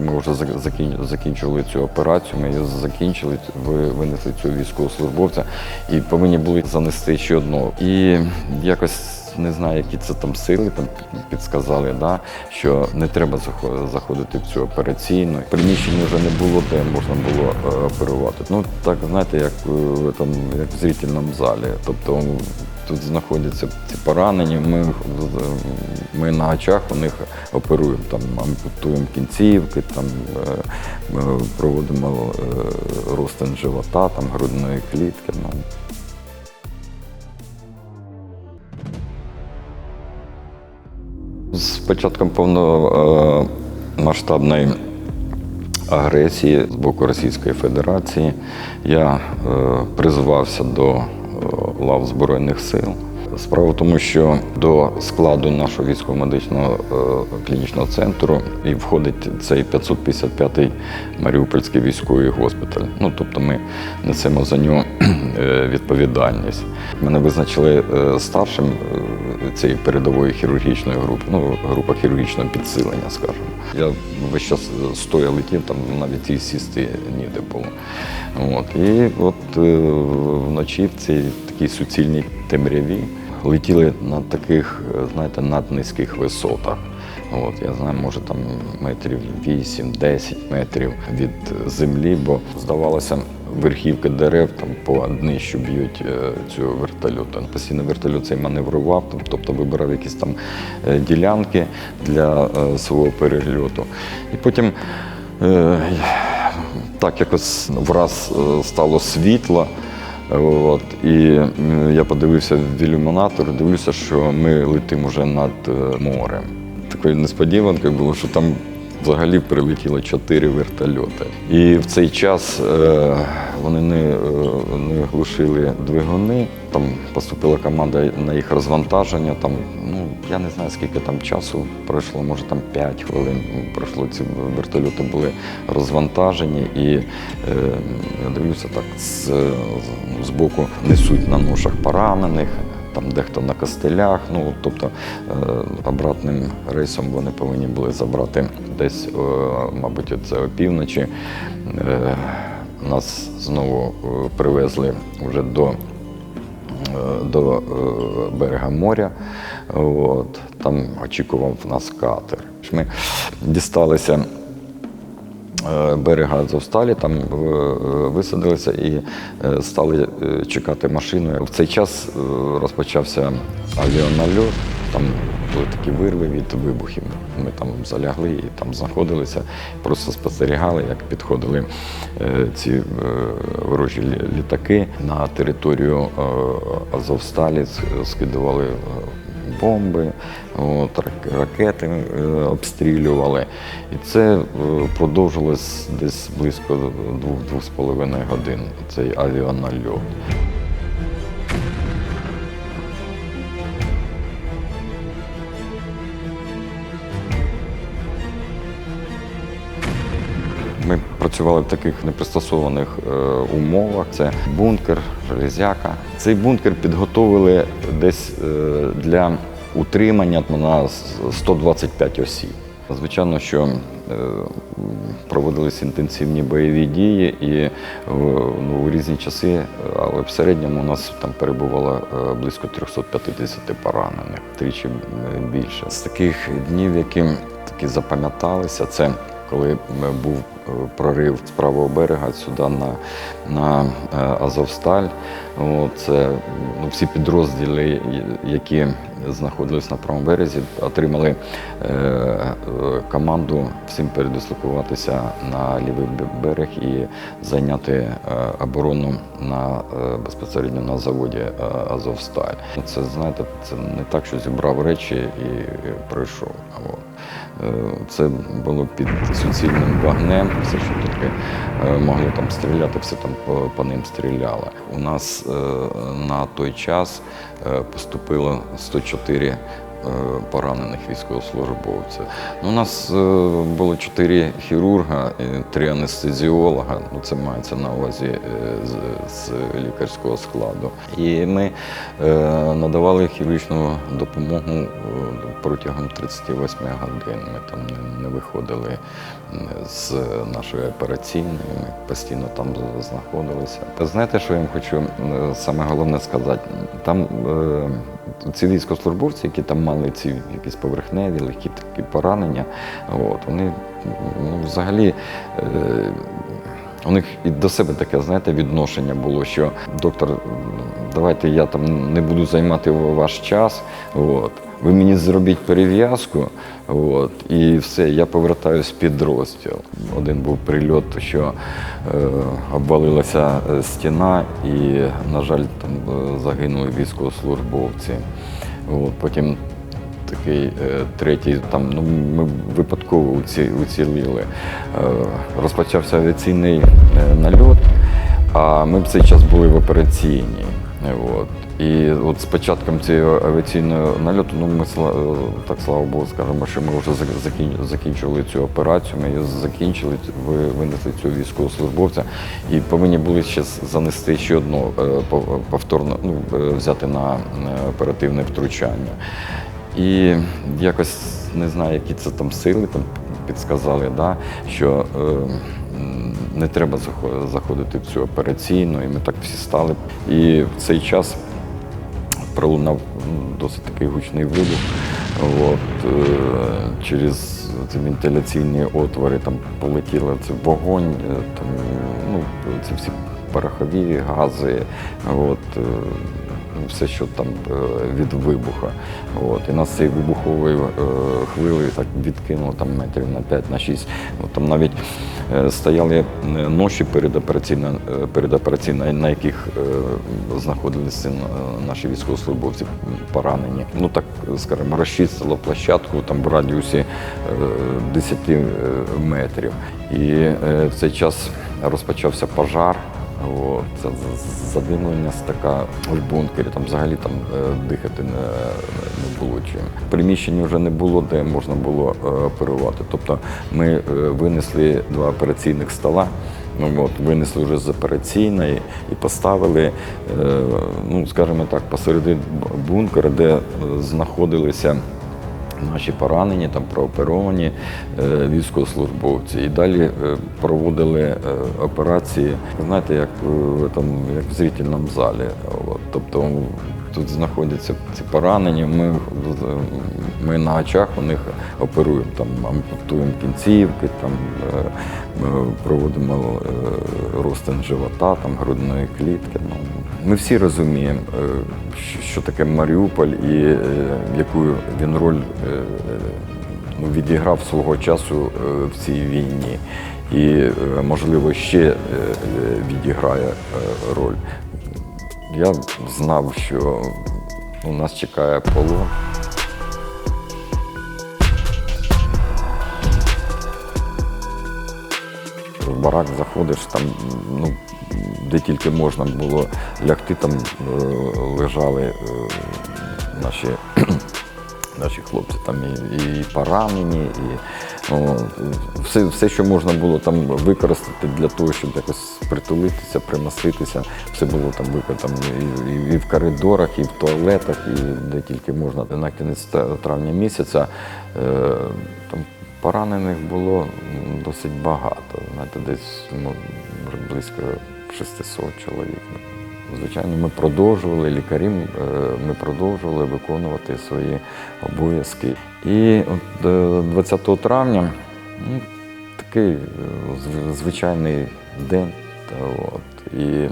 Ми вже закінчили цю операцію, ми її закінчили, винесли цього військовослужбовця і повинні були занести ще одного. І якось не знаю, які це там сили там підсказали, да, що не треба заходити в цю операційну. Приміщення вже не було, де можна було е, оперувати. Ну так знаєте, як, е, там, як в зрительному залі. Тобто тут знаходяться ці поранені. Ми, ми на очах у них оперуємо, там ампутуємо кінцівки, там е, проводимо розтин живота, там грудної клітки. Ну, початком повномасштабної агресії з боку Російської Федерації я е, призвався до е, лав Збройних сил. Справа в тому, що до складу нашого військово-медичного е, клінічного центру і входить цей 555-й Маріупольський військовий госпіталь. Ну тобто ми несемо за нього е, відповідальність. Мене визначили е, старшим цієї передової хірургічної групи, ну група хірургічного підсилення, скажімо. Я весь час стоя летів, там навіть і сісти ніде було. От. І от вночі в цій такій суцільній темряві летіли на таких, е, знаєте, наднизьких висотах. От, я знаю, може там метрів 8-10 метрів від землі, бо здавалося, верхівки дерев там по днищу б'ють е, цього вертольоту. Постійно вертольот цей маневрував, тобто вибирав якісь там е, ділянки для е, свого перельоту. І потім е, так якось враз е, стало світло. От, і я подивився в ілюмінатор, дивлюся, що ми летимо вже над е, морем. Такою несподіванкою було, що там взагалі прилетіло чотири вертольоти. І в цей час е, вони не, е, не глушили двигуни. Там поступила команда на їх розвантаження. Там, ну, я не знаю, скільки там часу пройшло, може там 5 хвилин пройшло. Ці вертольоти були розвантажені і е, я дивлюся так з, з боку несуть на ношах поранених. Там дехто на костелях, ну тобто е, обратним рейсом вони повинні були забрати десь, е, мабуть, це опівночі. Е, нас знову е, привезли вже до, до е, берега моря. От, там очікував нас катер. Ми дісталися е, берега Азовсталі, там е, висадилися і е, стали е, чекати машину. В цей час е, розпочався авіанальот, там були такі вирви від вибухів. Ми там залягли і там знаходилися, просто спостерігали, як підходили е, ці е, ворожі літаки на територію е, Азовсталі, скидували бомби, от, ракети обстрілювали. І це продовжилось десь близько двох-двох з половиною годин, цей авіанальот. Працювали в таких непристосованих е, умовах. Це бункер, железяка. Цей бункер підготовили десь е, для утримання на 125 осіб. Звичайно, що е, проводились інтенсивні бойові дії, і ну, у різні часи, але в середньому у нас там перебувало близько 350 поранених, тричі більше. З таких днів, які такі запам'яталися, це коли е, був е, прорив з правого берега сюди на, на е, Азовсталь. Це ну, всі підрозділи, які знаходились на правому березі, отримали е, команду всім передислокуватися на лівий берег і зайняти е, оборону на е, безпосередньо на заводі Азовсталь. Це знаєте, це не так, що зібрав речі і пройшов. От. Е, Це було під суцільним вогнем, все, що тільки е, могли там стріляти, все там по, по ним стріляло. У нас е, на той час е, поступило 104 е, поранених військовослужбовців. Ну, у нас було чотири хірурга, і три анестезіолога. Ну, це мається на увазі з, лікарського складу. І ми надавали хірургічну допомогу протягом 38 годин ми там не, виходили з нашої операційної, ми постійно там знаходилися. Знаєте, що я вам хочу саме головне сказати? Там е, ці військовослужбовці, які там мали ці якісь поверхневі, легкі такі поранення, от, вони ну, взагалі. Е, у них і до себе таке, знаєте, відношення було, що доктор, давайте я там не буду займати ваш час. От. Ви мені зробіть перев'язку, от, і все, я повертаюсь в підрозділ. Один був прильот, що е, обвалилася е, стіна, і, на жаль, там е, загинули військовослужбовці. От, потім такий е, третій, там ну ми випадково уці, уціліли. Е, розпочався авіаційний е, нальот, а ми в цей час були в операційній. От. І от з початком цього авіаційного нальоту, ну ми так слава Богу, скажемо, що ми вже зак- закінчили цю операцію. Ми її закінчили, ви- винесли цього військовослужбовця і повинні були ще занести ще одну е, повторно ну, е, взяти на е, оперативне втручання. І якось не знаю, які це там сили там підсказали, да, що не треба заходити в цю операційну, і ми так всі стали. І в цей час пролунав досить такий гучний вибух. От, е, через ці вентиляційні отвори там полетіло це вогонь, е, там, ну, це всі порохові гази. От, е, все, що там від вибуха. От. І нас цією вибуховою хвилею так відкинуло там метрів на 5 на 6. От, там навіть стояли ночі ноші передопераційно, е, на яких е, знаходилися е, наші військовослужбовці поранені. Ну так, скажімо, розчистило площадку там в радіусі е, 10 е, метрів. І е, в цей час розпочався пожар. От, це з- задимлення така в бункері, там взагалі там е, дихати не, не було чим. В приміщенні вже не було, де можна було е, оперувати. Тобто ми е, винесли два операційних стола. Ну, от, винесли вже з операційної і поставили, ну, скажімо так, посереди бункера, де знаходилися наші поранені, там прооперовані е, військовослужбовці. І далі е, проводили е, операції, знаєте, як, там, як в зрительному залі. От, тобто тут знаходяться ці поранені, ми, ми на очах у них оперуємо, там, ампутуємо кінцівки, там, проводимо розтин живота, там, грудної клітки. Ну, ми всі розуміємо, е, що- таке Маріуполь і е, яку він роль е, ну, відіграв свого часу в цій війні. І, можливо, ще відіграє роль. Я знав, що у нас чекає полон. В барак заходиш, там, ну, де тільки можна було лягти, там е, лежали е, наші, наші хлопці, там і, і поранені, і ну, все, все, що можна було там використати для того, щоб якось притулитися, примоститися, все було там використано і, і, і в коридорах, і в туалетах, і де тільки можна. На кінець травня місяця е, там Поранених було досить багато, знаєте, десь ну, близько 600 чоловік. Звичайно, ми продовжували, лікарі е, ми продовжували виконувати свої обов'язки. І от е, 20 травня ну, такий е, звичайний день. От, і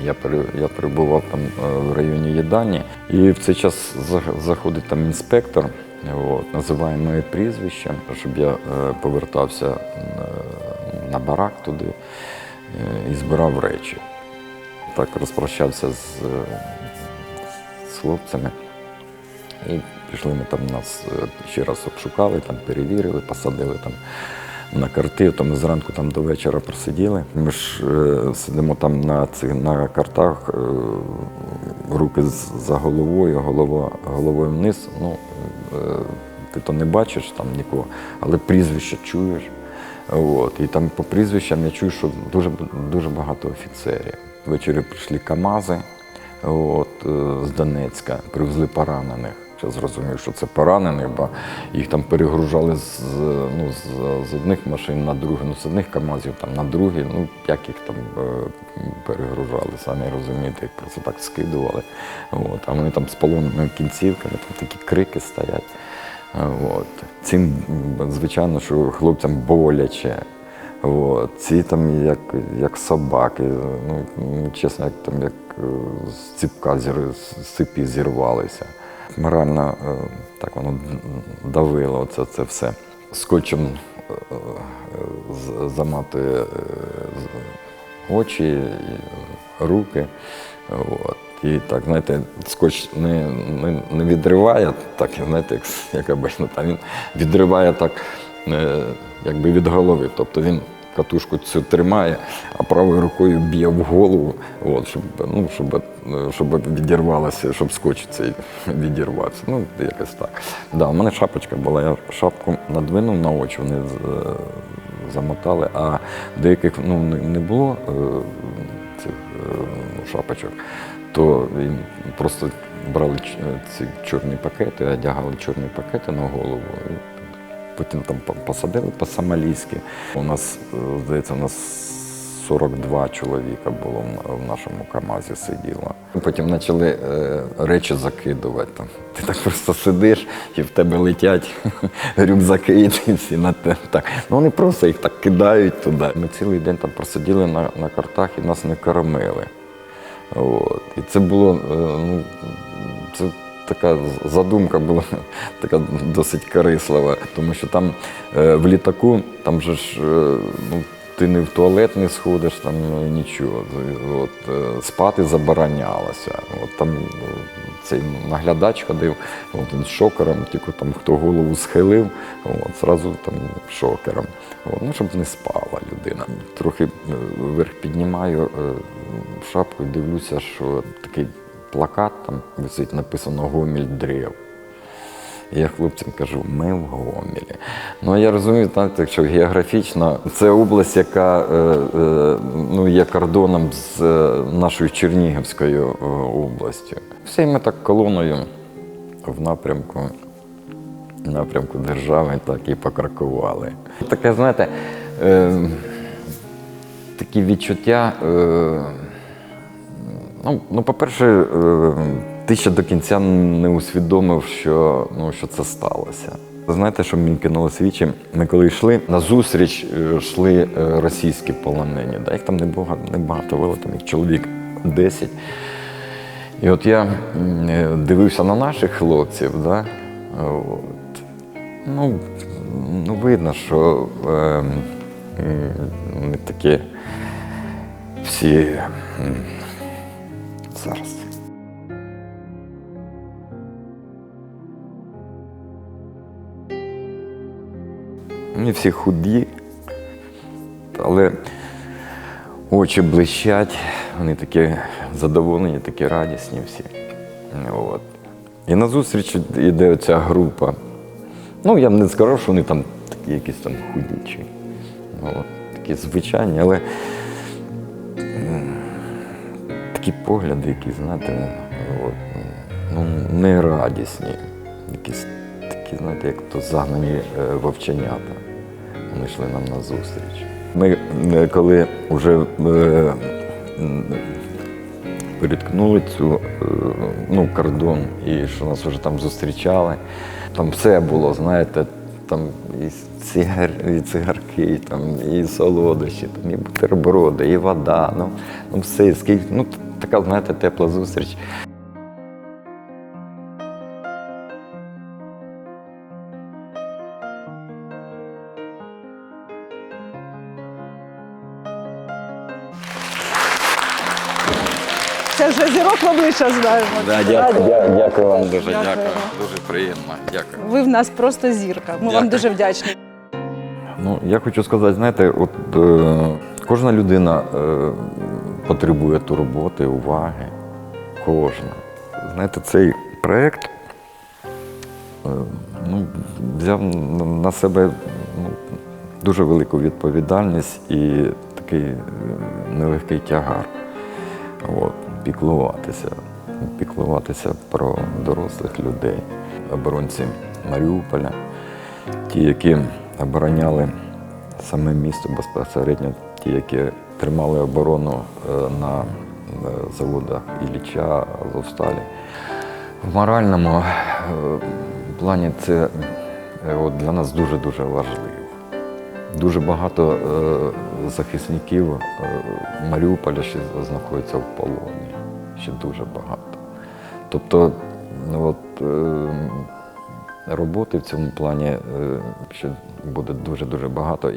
я, я перебував там е, в районі їдальні, і в цей час заходить там інспектор, от, називає моє прізвище, щоб я е, повертався е, на барак туди е, і збирав речі. Так розпрощався з, з хлопцями. І пішли ми там нас е, ще раз обшукали, там перевірили, посадили там на карти. То ми зранку там до вечора просиділи. Ми ж е, сидимо там на цих на картах, е, руки за головою, голова, головою вниз. Ну, е, ти то не бачиш там нікого, але прізвище чуєш. От. І там по прізвищам я чую, що дуже, дуже багато офіцерів. Ввечері прийшли КАМАЗи от, е, з Донецька, привезли поранених. Я зрозумів, що це поранений, бо їх там перегружали з, ну, з, з одних машин на другі, ну з одних КАМАЗів там на другі. Ну як їх там е, перегружали, самі розумієте, їх просто так скидували. От. А вони там з поломаними кінцівками, там такі крики стоять. От. Цим, звичайно, що хлопцям боляче. От. Ці там як, як собаки, ну, чесно, як, там, як е, з ціпка зір, з цепі зірвалися. Морально е, так воно давило це, це все. Скотчем е, заматує очі, руки. От. І так, знаєте, скотч не, не, не відриває, так, знаєте, як, як обично, там він відриває так, е, якби від голови. Тобто він катушку цю тримає, а правою рукою б'є в голову, от, щоб, ну, щоб, е, щоб відірвалося, щоб скотч цей відірвався. Ну, якось так. Да, у мене шапочка була, я шапку надвинув на очі, вони е, замотали, а деяких ну, не, було цих е, шапочок, то їм просто брали е, ці чорні пакети, одягали чорні пакети на голову. Потім там по- посадили по-сомалійськи. У нас, е, здається, у нас 42 чоловіка було в- в нашому КАМАЗі сиділо. Потім почали е, речі закидувати. Там. Ти так просто сидиш і в тебе летять рюкзаки, і всі на те. Так. Ну вони просто їх так кидають туди. Ми цілий день там просиділи на, на картах і нас не кормили. От. І це було, е, ну, це така задумка була така досить корислива, тому що там е, в літаку, там же ж е, ну, ти не в туалет не сходиш, там нічого. От, спати заборонялося. От, там цей наглядач ходив, от, з шокером, тільки там хто голову схилив, от, зразу там шокером. От, ну, щоб не спала людина. Трохи вверх піднімаю шапку і дивлюся, що такий плакат там висить, написано Гоміль древ. Я хлопцям кажу, ми в Гомелі. Ну я розумію, знаєте, що географічно це область, яка е, е, ну, є кордоном з е, нашою Чернігівською областю. Все, і ми так колоною в напрямку, напрямку держави так і покракували. Таке, знаєте, такі відчуття. Ну, ну по-перше, е, ти ще до кінця не усвідомив, що, ну, що це сталося. Знаєте, що мені кинуло свічі? Ми коли йшли на зустріч, е, йшли е, російські полонені. Да? Їх там небагато, небагато було, там їх чоловік 10. І от я дивився на наших хлопців, да? от. Ну, ну, видно, що е, вони такі всі. М, Зараз. Вони всі худі, але очі блищать, вони такі задоволені, такі радісні всі. От. І на зустріч йде оця група. Ну, я не скажу, що вони там такі якісь там худічі. От. Такі звичайні, але такі погляди, які, знаєте, от, ну, не радісні. Якісь такі, знаєте, як то загнані е, вовченята. Вони йшли нам на зустріч. Ми, е, коли вже е, переткнули цю е, ну, кордон і що нас вже там зустрічали, там все було, знаєте, там і цигар, і цигарки, там, і солодощі, там, і бутерброди, і вода. Ну, ну все, скільки, ну, така, знаєте, тепла зустріч. Це вже зірок в обличчя знаємо. дякую, дякую вам дуже, Дякуємо. дякую. Дуже приємно. Дякую. Ви в нас просто зірка. Ми вам дуже вдячні. Ну, я хочу сказати, знаєте, от е, кожна людина е, потребує турботи, уваги. Кожна. Знаєте, цей проєкт е, ну, взяв на- себе ну, дуже велику відповідальність і такий е, нелегкий тягар. От, піклуватися, піклуватися про дорослих людей. оборонці Маріуполя, ті, які обороняли саме місто безпосередньо, ті, які тримали оборону е, на е, заводах Ілліча, Азовсталі. В моральному е, плані це от для нас дуже-дуже важливо. Дуже багато захисників Маріуполя ще знаходяться в полоні. Ще дуже багато. Тобто, ну, от, е, роботи в цьому плані ще буде дуже-дуже багато.